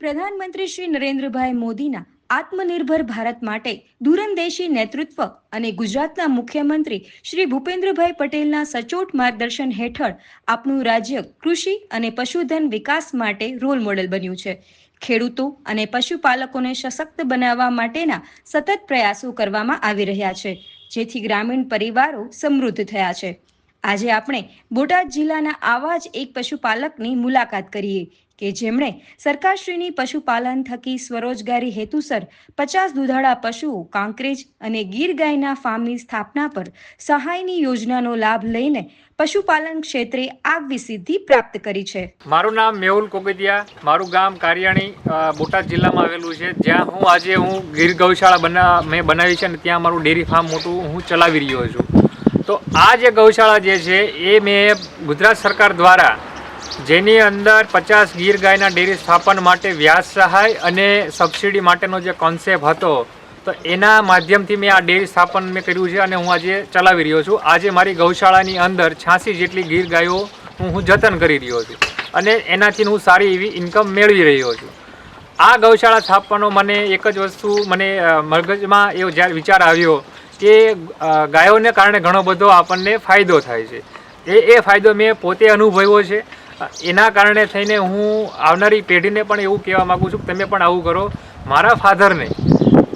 પ્રધાનમંત્રી શ્રી નરેન્દ્રભાઈ મોદીના આત્મનિર્ભર ભારત માટે દૂરંદેશી નેતૃત્વ અને ગુજરાતના મુખ્યમંત્રી શ્રી ભૂપેન્દ્રભાઈ પટેલના સચોટ માર્ગદર્શન હેઠળ આપણું રાજ્ય કૃષિ અને પશુધન વિકાસ માટે રોલ મોડેલ બન્યું છે. ખેડૂતો અને પશુપાલકોને સશક્ત બનાવવા માટેના સતત પ્રયાસો કરવામાં આવી રહ્યા છે, જેથી ગ્રામીણ પરિવારો સમૃદ્ધ થયા છે. આજે આપણે બોટાદ જિલ્લાના આવા જ એક પશુપાલકની મુલાકાત કરીએ કે જેમણે સરકારશ્રીની પશુપાલન થકી સ્વરોજગારી હેતુસર પચાસ દુધાળા પશુઓ કાંકરેજ અને ગીર ગાયના ફાર્મની સ્થાપના પર સહાયની યોજનાનો લાભ લઈને પશુપાલન ક્ષેત્રે આગવી સિદ્ધિ પ્રાપ્ત કરી છે. મારું નામ મેહુલ કોગદિયા, મારું ગામ કારિયાણી બોટાદ જિલ્લામાં આવેલું છે. જ્યાં હું આજે હું ગીર ગૌશાળા બના, મેં બનાવી છે અને ત્યાં મારું ડેરી ફાર્મ મોટું હું ચલાવી રહ્યો છું. તો આ જે ગૌશાળા જે છે, એ મેં ગુજરાત સરકાર દ્વારા જેની અંદર પચાસ ગીર ગાયના ડેરી સ્થાપન માટે વ્યાજ સહાય અને સબસિડી માટેનો જે કોન્સેપ્ટ હતો, તો એના માધ્યમથી મેં આ ડેરી સ્થાપન મેં કર્યું છે અને હું આજે ચલાવી રહ્યો છું. આજે મારી ગૌશાળાની અંદર છ્યાસી જેટલી ગીર ગાયો હું હું જતન કરી રહ્યો છું અને એનાથી હું સારી એવી ઇન્કમ મેળવી રહ્યો છું. આ ગૌશાળા સ્થાપવાનો મને એક જ વસ્તુ, મને મગજમાં એવો જ્યારે વિચાર આવ્યો કે ગાયોને કારણે ઘણો બધો આપણને ફાયદો થાય છે. એ એ ફાયદો મેં પોતે અનુભવ્યો છે એના કારણે થઈને હું આવનારી પેઢીને પણ એવું કહેવા માગું છું કે તમે પણ આવું કરો. મારા ફાધરને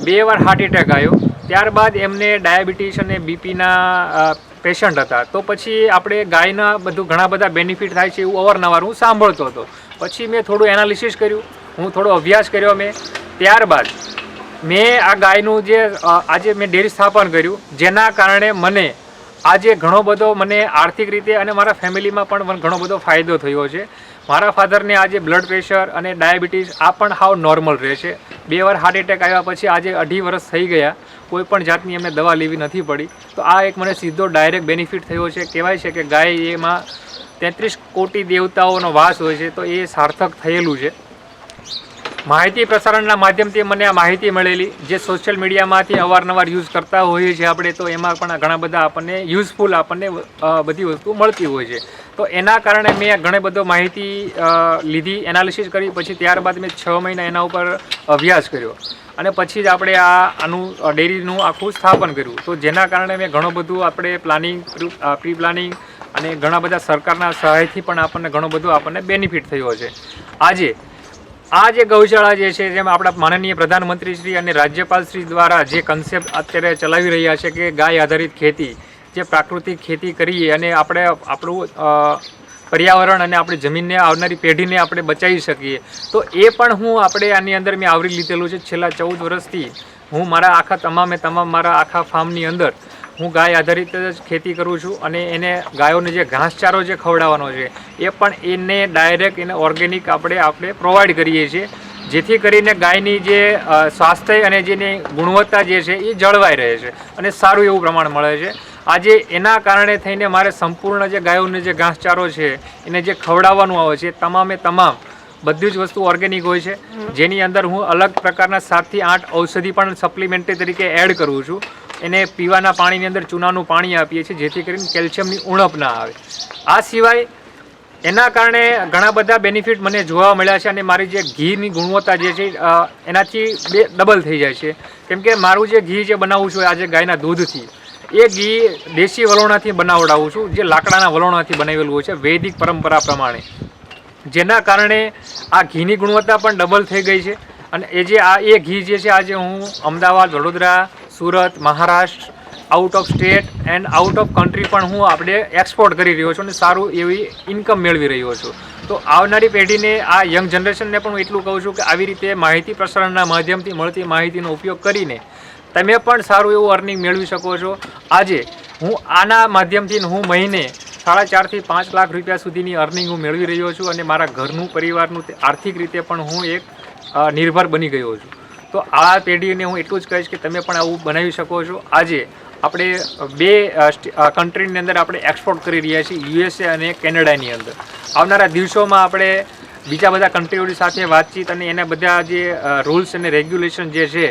બે વાર હાર્ટ એટેક આવ્યો. ત્યારબાદ એમને ડાયાબિટીસ અને બીપીના પેશન્ટ હતા. તો પછી આપણે ગાયના બધું ઘણા બધા બેનિફિટ થાય છે એવું અવારનવાર હું સાંભળતો હતો. પછી મેં થોડું એનાલિસિસ કર્યું. હું થોડો અભ્યાસ કર્યો મેં. ત્યારબાદ મેં આ ગાયનું જે આજે મેં ડેરી સ્થાપન કર્યું. જેના કારણે મને આજે ઘણો બધો મને આર્થિક રીતે અને મારા ફેમિલીમાં પણ ઘણો બધો ફાયદો થયો છે. મારા ફાધરને આજે બ્લડ પ્રેશર અને ડાયાબિટીસ આ પણ હાવ નોર્મલ રહે છે. બે વાર હાર્ટ એટેક આવ્યા પછી આજે અઢી વર્ષ થઈ ગયા. કોઈ પણ જાતની એમને દવા લેવી નથી પડી. તો આ એક મને સીધો ડાયરેક્ટ બેનિફિટ થયો છે. કહેવાય છે કે ગાય એમાં તેત્રીસ કોટી દેવતાઓનો વાસ હોય છે. તો એ સાર્થક થયેલું છે. માહિતી પ્રસારણના માધ્યમથી મને આ માહિતી મળેલી, જે સોશિયલ મીડિયામાંથી અવારનવાર યુઝ કરતા હોઈએ છીએ આપણે, તો એમાં પણ ઘણા બધા આપણને યુઝફુલ આપણને બધી વસ્તુ મળતી હોય છે. તો એના કારણે મેં ઘણી બધો માહિતી લીધી એનાલિસિસ કરી, પછી ત્યારબાદ મેં છ મહિના એના ઉપર અભ્યાસ કર્યો. અને પછી જ આપણે આ આનું ડેરીનું આખું સ્થાપન કર્યું. તો જેના કારણે મેં ઘણું બધું આપણે પ્લાનિંગ પ્રી પ્લાનિંગ અને ઘણા બધા સરકારના સહાયથી પણ આપણને ઘણો બધો આપણને બેનિફિટ થયો છે આજે આ જે ગૌશાળા જે છે, જેમ આપણા માનનીય પ્રધાનમંત્રી શ્રી અને રાજ્યપાલ શ્રી દ્વારા જે કન્સેપ્ટ અત્યારે ચલાવી રહ્યા છે કે ગાય આધારિત ખેતી, જે પ્રાકૃતિક ખેતી કરીએ અને આપણે આપણું પર્યાવરણ અને આપણી જમીનને આવનારી પેઢીને આપણે બચાવી શકીએ. તો એ પણ હું આપણે આની અંદર મેં આવરી લીધેલું છે. છેલ્લા ચૌદ વર્ષથી હું મારા આખા તમામે તમામ મારા આખા ફાર્મની અંદર હું ગાય આધારિત જ ખેતી કરું છું અને એને ગાયોને જે ઘાસચારો જે ખવડાવવાનો છે એ પણ એને ડાયરેક્ટ એને ઓર્ગેનિક આપણે આપણે પ્રોવાઈડ કરીએ છીએ જેથી કરીને ગાયની જે સ્વાસ્થ્ય અને જેની ગુણવત્તા જે છે એ જળવાઈ રહે છે અને સારું એવું પ્રમાણ મળે છે. આજે એના કારણે થઈને મારે સંપૂર્ણ જે ગાયોને જે ઘાસચારો છે એને જે ખવડાવવાનું આવે છે તમામે તમામ બધી જ વસ્તુ ઓર્ગેનિક હોય છે. જેની અંદર હું અલગ પ્રકારના સાતથી આઠ ઔષધિ પણ સપ્લિમેન્ટરી તરીકે એડ કરું છું. એને પીવાના પાણીની અંદર ચૂનાનું પાણી આપીએ છીએ, જેથી કરીને કેલ્શિયમની ઉણપ ના આવે. આ સિવાય એના કારણે ઘણા બધા બેનિફિટ મને જોવા મળ્યા છે અને મારી જે ઘીની ગુણવત્તા જે છે એનાથી બે ડબલ થઈ જાય છે. કેમ કે મારું જે ઘી જે બનાવું છું આજે ગાયના દૂધથી, એ ઘી દેશી વલોણાથી બનાવડાવું છું, જે લાકડાના વલોણાથી બનાવેલું હોય છે, વૈદિક પરંપરા પ્રમાણે. જેના કારણે આ ઘીની ગુણવત્તા પણ ડબલ થઈ ગઈ છે. અને એ જે આ, એ ઘી જે છે, આજે હું Ahmedabad, Vadodara Surat, Maharashtra out of state and out of country પણ હું આપણે એક્સપોર્ટ કરી રહ્યો છું અને સારું એવી ઇન્કમ મેળવી રહ્યો છું. તો આવનારી પેઢીને, આ યંગ જનરેશનને પણ હું એટલું કહું છું કે આવી રીતે માહિતી પ્રસારણના માધ્યમથી મળતી માહિતીનો ઉપયોગ કરીને તમે પણ સારું એવું અર્નિંગ મેળવી શકો છો. આજે હું આના માધ્યમથી હું મહિને સાડા ચારથી પાંચ લાખ રૂપિયા સુધીની અર્નિંગ હું મેળવી રહ્યો છું અને મારા ઘરનું, પરિવારનું આર્થિક રીતે પણ હું એક નિર્ભર બની ગયો છું. તો આ પેઢીને હું એટલું જ કહીશ કે તમે પણ આવું બનાવી શકો છો. આજે આપણે બે કન્ટ્રીની અંદર આપણે એક્સપોર્ટ કરી રહ્યા છીએ, યુએસએ અને કેનેડાની અંદર. આવનારા દિવસોમાં આપણે બીજા બધા કન્ટ્રીઓની સાથે વાતચીત અને એના બધા જે રૂલ્સ અને રેગ્યુલેશન જે છે,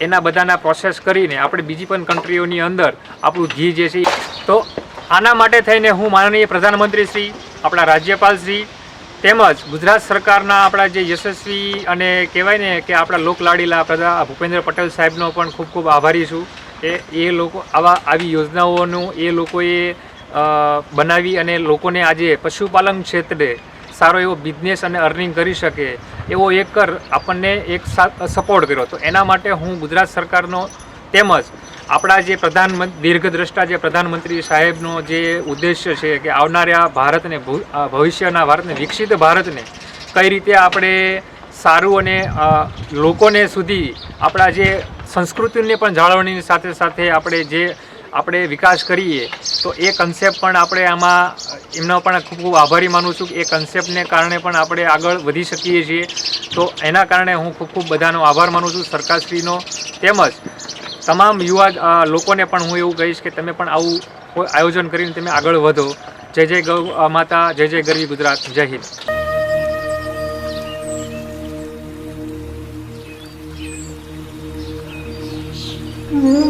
એના બધાના પ્રોસેસ કરીને આપણે બીજી પણ કન્ટ્રીઓની અંદર આપણું ઘી જે છે તો આના માટે થઈને હું માનનીય પ્રધાનમંત્રી શ્રી આપણા રાજ્યપાલ શ્રી તેમજ ગુજરાત સરકારના આપણા જે યશસ્વી અને કહેવાય ને કે આપણા લોકલાડીલા પ્રધા ભૂપેન્દ્ર પટેલ સાહેબનો પણ ખૂબ ખૂબ આભારી છું કે એ લોકો આવા આવી યોજનાઓનું એ લોકોએ બનાવી અને લોકોને આજે પશુપાલન ક્ષેત્રે સારો એવો બિઝનેસ અને અર્નિંગ કરી શકે એવો એક કર આપણને એક સપોર્ટ કર્યો તો એના માટે હું ગુજરાત સરકારનો તેમજ આપણા જે પ્રધાનમંત્રી દીર્ઘદ્રષ્ટા જે પ્રધાનમંત્રી સાહેબનો જે ઉદ્દેશ્ય છે કે આવનારા ભારતને ભવિષ્યના ભારતને, વિકસિત ભારતને કઈ રીતે આપણે સારું અને લોકોને સુધી આપણા જે સંસ્કૃતિને પણ જાળવણીની સાથે સાથે આપણે જે આપણે વિકાસ કરીએ, તો એ કન્સેપ્ટ પણ આપણે આમાં, એમનો પણ ખૂબ ખૂબ આભારી માનું છું કે એ કન્સેપ્ટને કારણે પણ આપણે આગળ વધી શકીએ છીએ. તો એના કારણે હું ખૂબ ખૂબ બધાનો આભાર માનું છું. સરકારશ્રીનો તેમજ તમામ યુવા લોકોને પણ હું એવું કહીશ કે તમે પણ આવું આયોજન કરીને તમે આગળ વધો જય જય ગૌ માતા, જય જય ગરવી ગુજરાત, જય હિન્દ Mm-hmm.